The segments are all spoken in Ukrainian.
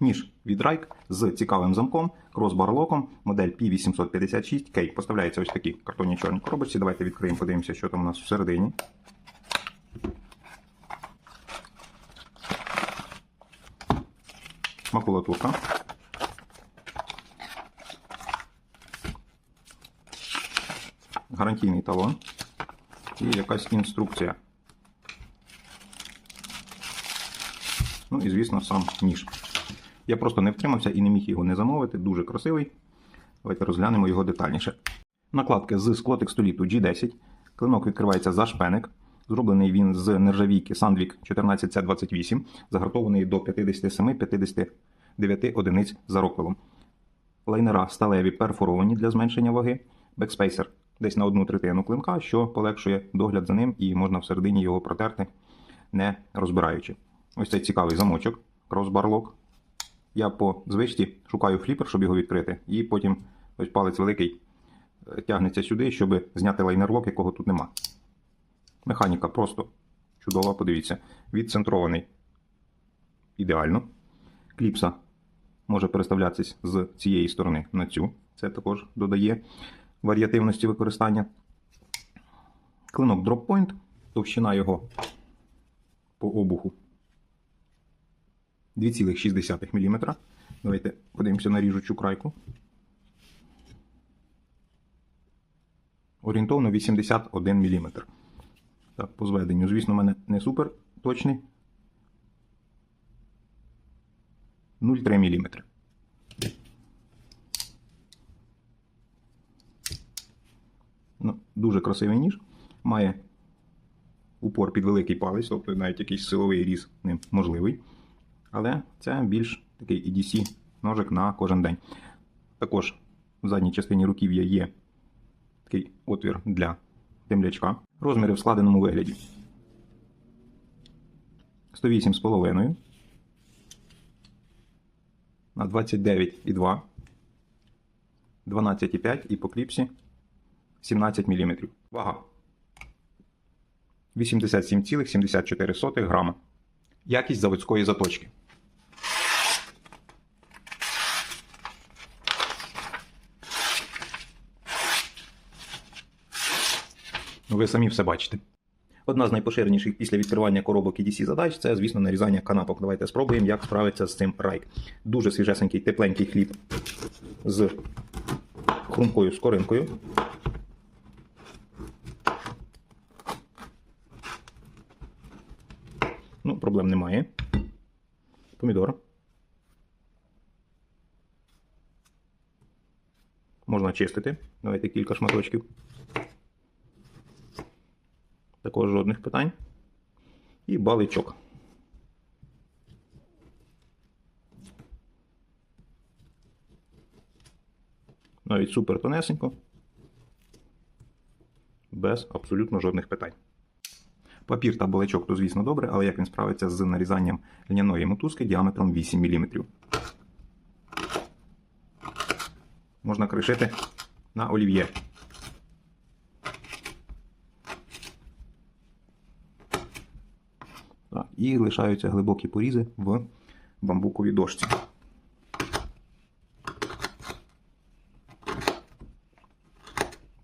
Ніж від Rike з цікавим замком, кросбар-локом, модель P856K. Поставляється ось такі картонні чорні коробочці. Давайте відкриємо, подивимося, що там у нас всередині. Макулатурка. Гарантійний талон і якась інструкція. Ну і, звісно, сам ніж. Я просто не втримався і не міг його не замовити. Дуже красивий. Давайте розглянемо його детальніше. Накладки з склотекстоліту G10. Клинок відкривається за шпеник. Зроблений він з нержавійки Sandvik 14C28, загартований до 57-59 одиниць за роквелом. Лайнера сталеві перфоровані для зменшення ваги. Бекспейсер десь на одну третину клинка, що полегшує догляд за ним і можна всередині його протерти, не розбираючи. Ось цей цікавий замочок, кросбарлок. Я по звичці шукаю фліпер, щоб його відкрити, і потім ось палець великий е, тягнеться сюди, щоб зняти лайнерлок, якого тут нема. Механіка просто чудова, подивіться. Відцентрований ідеально. Кліпса може переставлятися з цієї сторони на цю. Це також додає варіативності використання. Клинок Drop товщина його по обуху 2,6 мм. Давайте подивимося на ріжучу крайку. Орієнтовно 81 мм. Так, по зведенню. Звісно, у мене не супер точний. 0,3 мм. Ну, дуже красивий ніж. Має упор під великий палець, тобто навіть якийсь силовий різ ним можливий. Але це більш такий EDC ножик на кожен день. Також в задній частині руків'я є такий отвір для темлячка. Розміри в складеному вигляді. 108,5 на 29,2, 12,5 і по кліпсі 17 мм. Вага 87,74 грама. Якість заводської заточки. Ви самі все бачите. Одна з найпоширеніших після відкривання коробок EDC задач це, звісно, нарізання канапок. Давайте спробуємо, як справиться з цим райк. Дуже свіжесенький, тепленький хліб з хрумкою скоринкою. Ну, проблем немає. Помідор. Можна чистити. Давайте кілька шматочків. Також жодних питань. І баличок. Навіть супер тонесенько. Без абсолютно жодних питань. Папір та баличок, то, звісно, добре, але як він справиться з нарізанням льняної мотузки діаметром 8 мм. Можна кришити на олів'є. І лишаються глибокі порізи в бамбуковій дошці.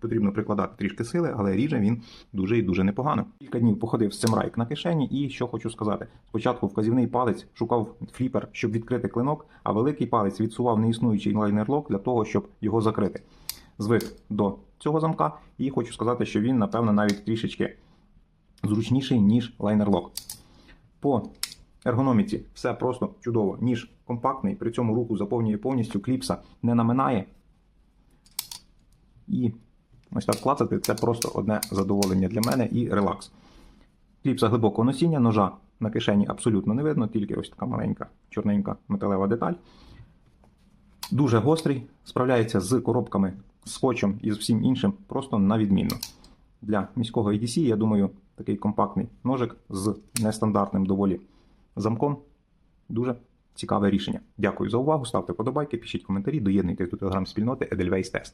Потрібно прикладати трішки сили, але ріже він дуже і дуже непогано. Кілька днів походив з цим райк на кишені, і що хочу сказати: спочатку вказівний палець шукав фліпер, щоб відкрити клинок, а великий палець відсував неіснуючий лайнерлок для того, щоб його закрити. Звик до цього замка, і хочу сказати, що він, напевно, навіть трішечки зручніший, ніж лайнерлок. По ергономіці все просто чудово. Ніж компактний, при цьому руку заповнює повністю, кліпса не наминає. І ось так клацати це просто одне задоволення для мене і релакс. Кліпса глибокого носіння, ножа на кишені абсолютно не видно, тільки ось така маленька чорненька металева деталь. Дуже гострий, справляється з коробками, скотчем і з всім іншим просто на відмінно. Для міського EDC, я думаю, такий компактний ножик з нестандартним доволі замком. Дуже цікаве рішення. Дякую за увагу. Ставте подобайки, пишіть коментарі, доєднуйтесь до телеграм-спільноти Edelweiss Test.